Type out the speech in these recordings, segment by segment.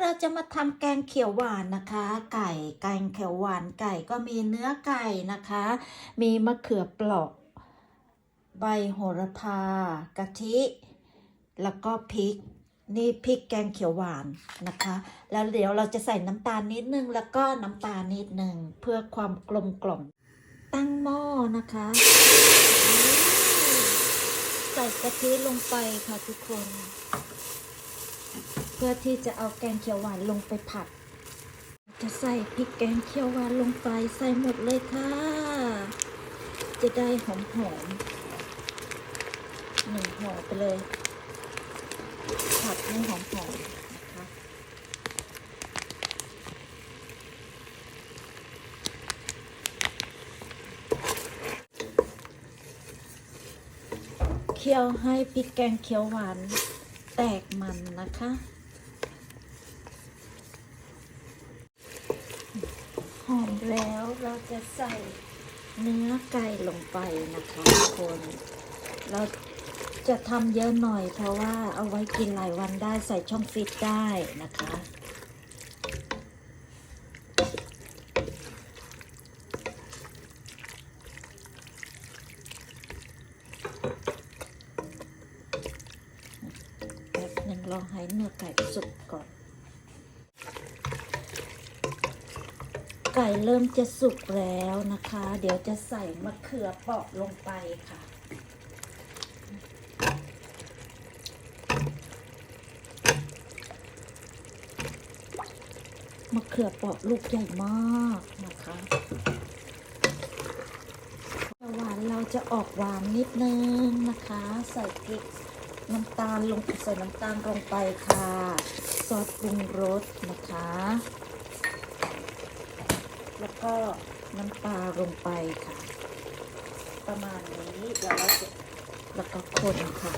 เราจะมาทำแกงเขียวหวานนะคะ ไก่แกงเขียวหวานไก่ก็มีเนื้อไก่นะคะ มีมะเขือเปราะ ใบโหระพากะทิ แล้วก็พริกนี่พริกแกงเขียวหวานนะคะ แล้วเดี๋ยวเราจะใส่น้ำตาลนิดนึงแล้วก็น้ำตาลนิดนึงเพื่อความกลมกล่อมตั้งหม้อนะคะ ใส่กะทิลงไปค่ะทุกคน พื่อที่จะเอาแกงเขียวหวานลงไปผัด จะใส่พริกแกงเขียวหวานลงไปใส่หมดเลยค่ะ จะได้หอมหอมๆหนึ่งห่อไปเลย ผัดให้หอมหอมๆนะคะเคี่ยวให้พริกแกงเขียวหวานแตกมันนะคะ หอมแล้วเราจะใส่เนื้อไก่ลงไปนะคะทุกคน เราจะทำเยอะหน่อยเพราะว่าเอาไว้กินหลายวันได้ใส่ช่องฟิตได้นะคะแป๊บหนึ่งลองให้เนื้อไก่สุกก่อน ไก่เริ่มจะสุกแล้วนะคะ เดี๋ยวจะใส่มะเขือเปราะลงไปค่ะ มะเขือเปราะลูกใหญ่มากนะคะหวานเราจะออกหวานนิดนึงนะคะ ใส่พริกน้ำตาลลงใส่น้ำตาลลงไปค่ะ ซอสปรุงรสนะคะ แล้วก็น้ำปลาลงไปค่ะ ประมาณนี้เดี๋ยวเราจะแล้วก็คนค่ะ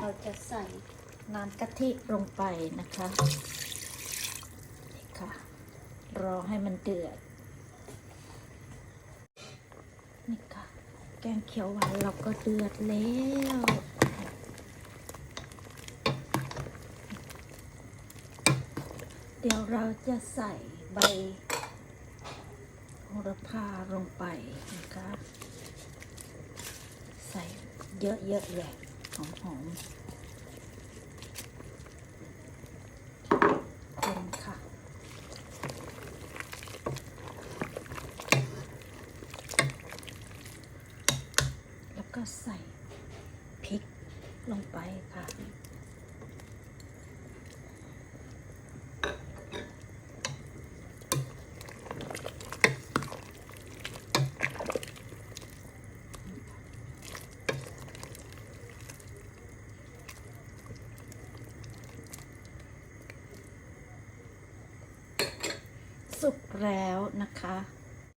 เราจะใส่น้ำกะทิลงไปนะคะ นี่ค่ะ รอให้มันเดือด นี่ค่ะ แกงเขียวหวานเราก็เดือดแล้วเดี๋ยวเราจะใส่ใบโหระพาลงไปนะคะใส่เยอะๆเลยหอมๆคนค่ะ แล้ว ก็ใส่พริกลงไปค่ะ สุกแล้วนะคะ